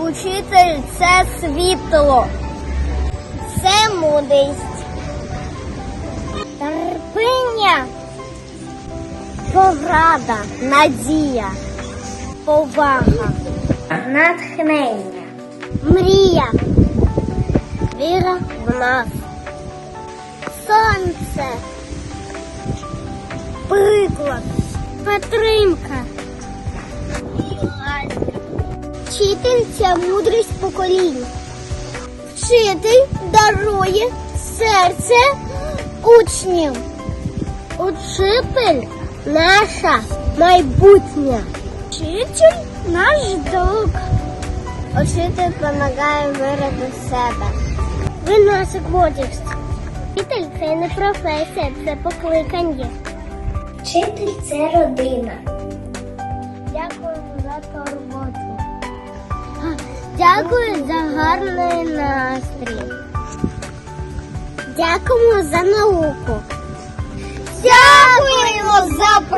Вчитель це світло, це мудрість, терпіння, порада, надія, повага, натхнення, мрія, віра в нас, сонце, приклад, підтримка. Вчитель це мудрість поколінь. Вчитель дарує серце учнів. Учитель наша майбутнє. Вчитель наш друг. Учитель допомагає виробити себе. Ви наша гордість. Вчитель це не професія, це покликання. Вчитель це родина. Дякую за гарний настрій. Дякуємо за науку. Дякуємо за